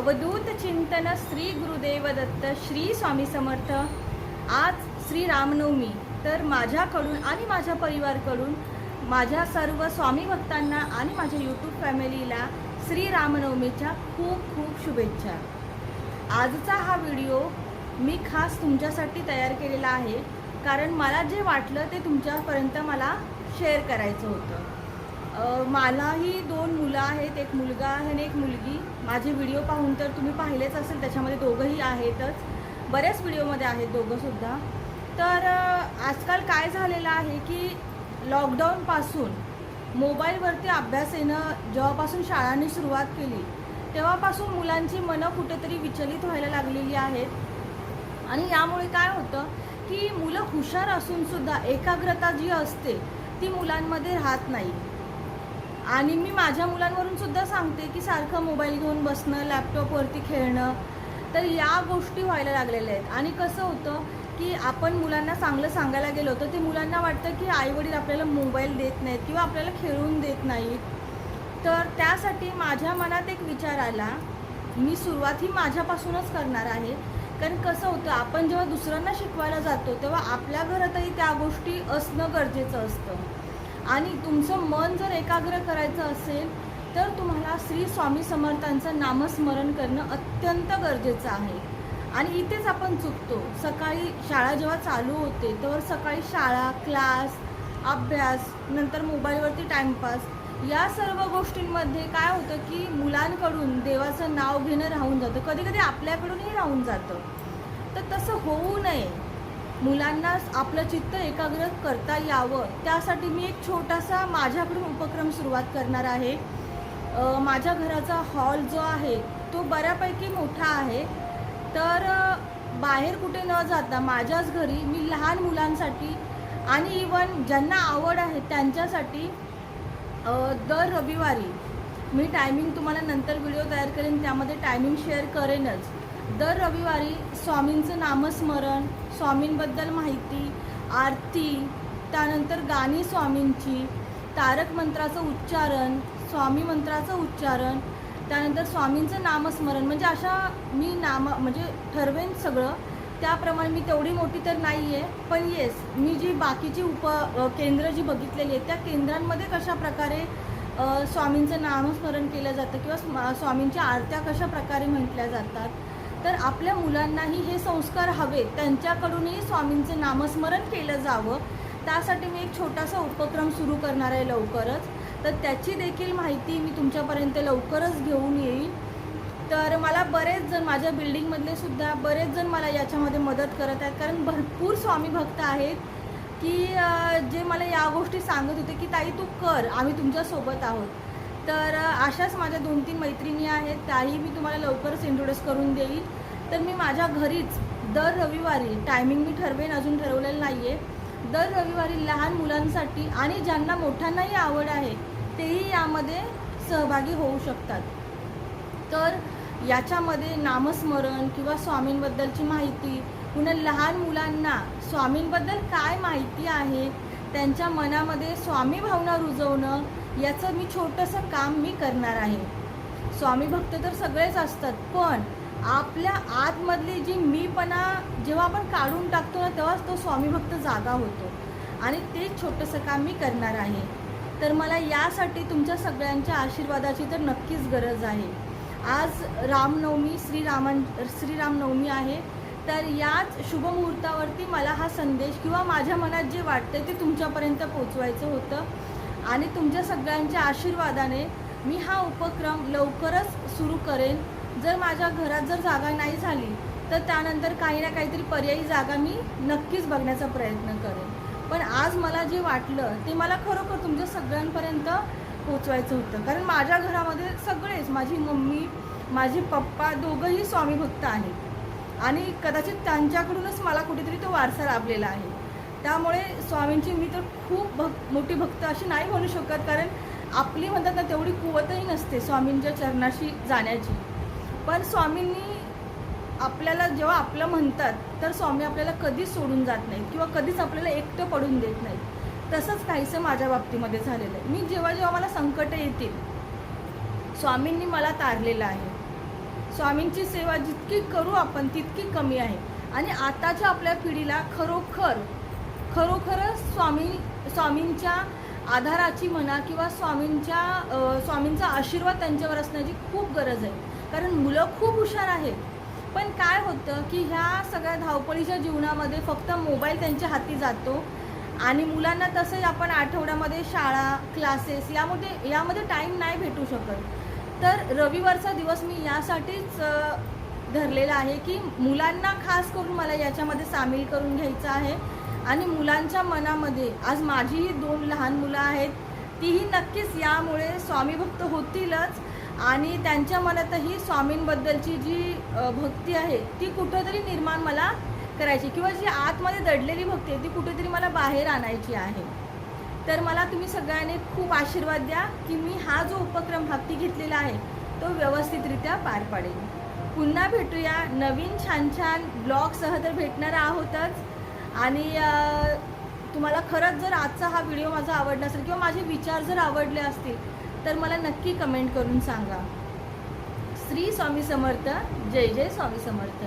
अवधूत चिंतन श्री गुरुदेव दत्त श्री स्वामी समर्थ. आज श्री रामनवमी. तर माझ्याकडून आणि माझ्या परिवारकडून माझ्या सर्व स्वामी भक्तांना आणि माझ्या यूट्यूब फॅमिलीला श्री रामनवमीच्या खूप खूप शुभेच्छा. आजचा हा व्हिडिओ मी खास तुमच्यासाठी तयार केलेला आहे कारण मला जे वाटलं ते तुमच्यापर्यंत मला शेअर करायचं होतं. मलाही दोन मुलं आहेत एक मुलगा आहे आणि एक मुलगी. माझे व्हिडिओ पाहून तर तुम्ही पाहिलेच असेल त्याच्यामध्ये दोघंही आहेतच. बऱ्याच व्हिडिओमध्ये आहेत दोघंसुद्धा तर आजकाल काय झालेलं आहे की लॉकडाऊनपासून मोबाईलवरती अभ्यास येणं जेव्हापासून शाळांनी सुरुवात केली तेव्हापासून मुलांची मनं कुठेतरी विचलित व्हायला लागलेली आहेत. आणि यामुळे काय होतं की मुलं हुशार असूनसुद्धा एकाग्रता जी असते ती मुलांमध्ये राहत नाही. आणि मी माझ्या मुलांवरून सुद्धा सांगते की सारखं मोबाईल घेऊन बसणं लॅपटॉपवरती खेळणं तर या गोष्टी व्हायला लागलेल्या आहेत. आणि कसं होतं की आपण मुलांना चांगलं सांगायला गेलो तर ते मुलांना वाटतं की आईवडील आपल्याला मोबाईल देत नाहीत किंवा आपल्याला खेळून देत नाहीत. तर त्यासाठी माझ्या मनात एक विचार आला मी सुरुवात ही माझ्यापासूनच करणार आहे. कारण कसं होतं आपण जेव्हा दुसऱ्यांना शिकवायला जातो तेव्हा आपल्या घरातही त्या गोष्टी असणं गरजेचं असतं. आणि तुमचं मन जर एकाग्र करायचं असेल तर तुम्हाला श्री स्वामी समर्थांचं नामस्मरण करणं अत्यंत गरजेचं आहे. आणि इथेच आपण चुकतो. सकाळी शाळा जेव्हा चालू होते तेव्हा सकाळी शाळा क्लास अभ्यास नंतर मोबाईलवरती टाईमपास या सर्व गोष्टींमध्ये काय होतं की मुलांकडून देवाचं नाव घेणं राहून जातं. कधी कधी आपल्याकडूनही राहून जातं. तर तसं होऊ नये. मुलांना आपलं चित्त एकाग्र करता यावं. त्यासाठी मी एक छोटासा माझ्याकडून उपक्रम सुरुवात करणार आहे. माझ्या घराचा हॉल जो आहे तो बऱ्यापैकी मोठा आहे. तर बाहेर कुठे न जाता माझ्याच घरी मी लहान मुलांसाठी आणि इवन ज्यांना आवड आहे त्यांच्यासाठी दर रविवारी मी टायमिंग तुम्हाला नंतर व्हिडिओ तयार करेन. त्यामध्ये टायमिंग शेअर करेनच. दर रविवारी स्वामींचं नामस्मरण स्वामींबद्दल माहिती आरती त्यानंतर गाणी स्वामींची तारक मंत्राचं उच्चारण स्वामी मंत्राचं उच्चारण त्यानंतर स्वामींचं नामस्मरण. म्हणजे अशा मी नाम म्हणजे ठरवेन सगळं. त्याप्रमाणे मी तेवढी मोठी तर नाही आहे पण येस मी जी बाकीची उप केंद्र जी बघितलेली आहेत त्या केंद्रांमध्ये कशा प्रकारे स्वामींचं नामस्मरण केलं जातं किंवा स्वामींच्या आरत्या कशा प्रकारे म्हटल्या जातात तर आपल्या मुलांनाही हे संस्कार हवे त्यांच्याकडूनही स्वामींचं नामस्मरण केलं जावं. त्यासाठी मी एक छोटासा उपक्रम सुरू करणार आहे लवकरच. तर त्याची देखील माहिती मी तुमच्यापर्यंत लवकरच घेऊन येईल तर मला बरेच जण माझ्या बिल्डिंगमधले सुद्धा बरेच जण मला याच्यामध्ये मदत करत आहेत. कारण भरपूर स्वामी भक्त आहेत की जे मला या गोष्टी सांगत होते की ताई तू कर. आम्ही तुमच्यासोबत आहोत. तर अशाच माझ्या दोन तीन मैत्रिणी आहेत त्याही मी तुम्हाला लवकरच इंट्रोड्यूस करून देईल. तर मी माझ्या घरीच दर रविवारी टायमिंग मी ठरवेन अजून ठरवलेलं नाही आहे दर रविवारी लहान मुलांसाठी आणि ज्यांना मोठ्यांनाही आवड आहे तेही यामध्ये सहभागी होऊ शकतात. तर याच्यामध्ये नामस्मरण किंवा स्वामींबद्दलची माहिती पुन्हा लहान मुलांना स्वामींबद्दल काय माहिती आहे त्यांच्या मनामध्ये स्वामी भावना रुजवणं याचं मी छोटंसं काम मी करणार आहे. स्वामी भक्त तर सगळेच असतात पण आपल्या आतमधली जी मीपणा जेव्हा आपण काढून टाकतो ना तेव्हाच तो स्वामी भक्त जागा होतो. आणि ते छोटंसं काम मी करणार आहे. तर मला यासाठी तुमच्या सगळ्यांच्या आशीर्वादाची तर नक्कीच गरज आहे. आज रामनवमी श्रीरामां श्रीरामनवमी आहे. तर याच शुभमुहूर्तावरती मला हा संदेश किंवा माझ्या मनात जे वाटतं ते तुमच्यापर्यंत पोचवायचं होतं. आणि तुमच्या सगळ्यांच्या आशीर्वादाने मी हा उपक्रम लवकरच सुरू करेन. जर माझ्या घरात जर जागा नाही झाली तर त्यानंतर काही ना काहीतरी पर्यायी जागा मी नक्कीच बघण्याचा प्रयत्न करेन. पण आज मला जे वाटलं ते मला खरोखर तुमच्या सगळ्यांपर्यंत पोचवायचं होतं. कारण माझ्या घरामध्ये सगळेच माझी मम्मी माझे पप्पा दोघंही स्वामीभक्त आहेत. आणि कदाचित त्यांच्याकडूनच मला कुठेतरी तो वारसा लाभलेला आहे. त्यामुळे स्वामींची मी तर खूप भक् मोठी भक्त अशी नाही म्हणू शकत कारण आपली म्हणतात ना तेवढी कुवतही नसते स्वामींच्या चरणाशी जाण्याची. पण स्वामींनी आपल्याला जेव्हा आपलं म्हणतात तर स्वामी आपल्याला कधीच सोडून जात नाहीत किंवा कधीच आपल्याला एकटं पडून देत नाहीत. तसंच काहीसं माझ्या बाबतीमध्ये झालेलं आहे. मी जेव्हा जेव्हा मला संकट येतील स्वामींनी मला तारलेलं आहे. स्वामींची सेवा जितकी करू आपण तितकी कमी आहे. आणि आताच्या आपल्या पिढीला खरोखर खरोखरच स्वामी स्वामींच्या आधाराची म्हणा किंवा स्वामींच्या स्वामींचा आशीर्वाद त्यांच्यावर असण्याची खूप गरज आहे. कारण मुलं खूप हुशार आहेत. पण काय होतं की ह्या सगळ्या धावपळीच्या जीवनामध्ये फक्त मोबाईल त्यांच्या हाती जातो आणि मुलांना तसंही आपण आठवड्यामध्ये शाळा क्लासेस यामध्ये यामध्ये टाईम नाही भेटू शकत. तर रविवारचा दिवस मी यासाठीच धरलेला आहे की मुलांना खास करून मला याच्यामध्ये सामील करून घ्यायचं आहे. आणि मुलांच्या मनामध्ये आज माझीही दोन लहान मुलं आहेत तीही नक्कीच यामुळे स्वामी भक्त होतीलच. आणि त्यांच्या मनातही स्वामींबद्दलची जी भक्ती आहे ती कुठंतरी निर्माण मला करायची किंवा जी आतमध्ये दडलेली भक्ती आहे ती कुठेतरी मला बाहेर आणायची आहे. तर मला तुम्ही सगळ्यांनी खूप आशीर्वाद द्या की मी हा जो उपक्रम हाती घेतलेला आहे तो व्यवस्थितरित्या पार पाडेल पुन्हा भेटूया नवीन छान छान ब्लॉगसह तर भेटणार आहोतच. आणि तुम्हाला खरंच जर आजचा हा व्हिडिओ माझा आवडला असेल किंवा माझे विचार जर आवडले असतील तर मला नक्की कमेंट करून सांगा. श्री स्वामी समर्थ जय जय स्वामी समर्थ.